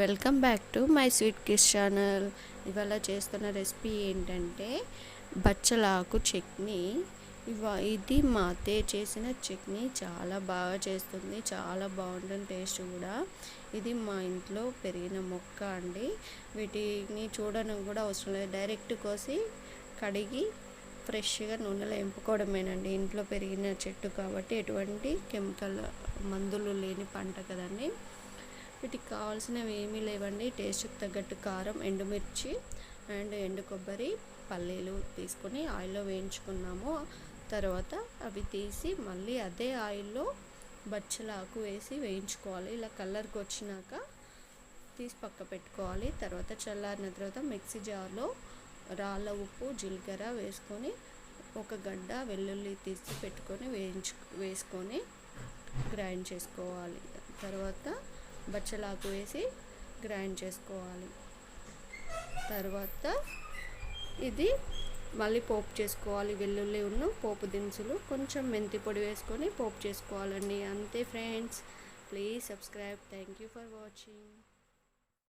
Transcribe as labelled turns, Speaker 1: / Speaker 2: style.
Speaker 1: Welcome back to my sweet kiss channel. ఇవాళ చేస్తున్న recipe ఏంటంటే బచ్చలాకు చట్నీ. ఇవా ఇది మా అత్తయ్య చేసిన చట్నీ. చాలా బాగా చేస్తుంది. చాలా బాగుంటుంది టేస్ట్ కూడా. ఇది మా ఇంట్లో పెరిగిన మొక్క అండి. వీటిని చూడడం కూడా అవసరం లేదు. డైరెక్ట్ కోసి కడిగి ఫ్రెష్గా నూనెలో ఎంపుకోవడమేనండి. ఇంట్లో పెరిగిన చెట్టు కాబట్టి ఎటువంటి కెమికల్ మందులు లేని పంట కదండి. వీటికి కావాల్సినవి ఏమీ లేవండి. టేస్ట్కి తగ్గట్టు కారం ఎండుమిర్చి అండ్ ఎండు కొబ్బరి పల్లీలు తీసుకొని ఆయిల్లో వేయించుకున్నాము. తర్వాత అవి తీసి మళ్ళీ అదే ఆయిల్లో బచ్చలాకు వేసి వేయించుకోవాలి. ఇలా కలర్కి వచ్చినాక తీసి పక్క పెట్టుకోవాలి. తర్వాత చల్లారిన తర్వాత మిక్సీ జార్లో రాళ్ళ ఉప్పు జీలకర్ర వేసుకొని ఒక గడ్డ వెల్లుల్లి తీసి పెట్టుకొని వేయించు వేసుకొని గ్రైండ్ చేసుకోవాలి. తర్వాత బచ్చలాకు వేసి గ్రైండ్ చేసుకోవాలి. తర్వాత ఇది మళ్ళీ పోపు చేసుకోవాలి. వెల్లుల్లి ఉన్న పోపు దినుసులు కొంచెం మెంతి పొడి వేసుకొని పోపు చేసుకోవాలండి. అంతే friends please subscribe. Thank you for watching.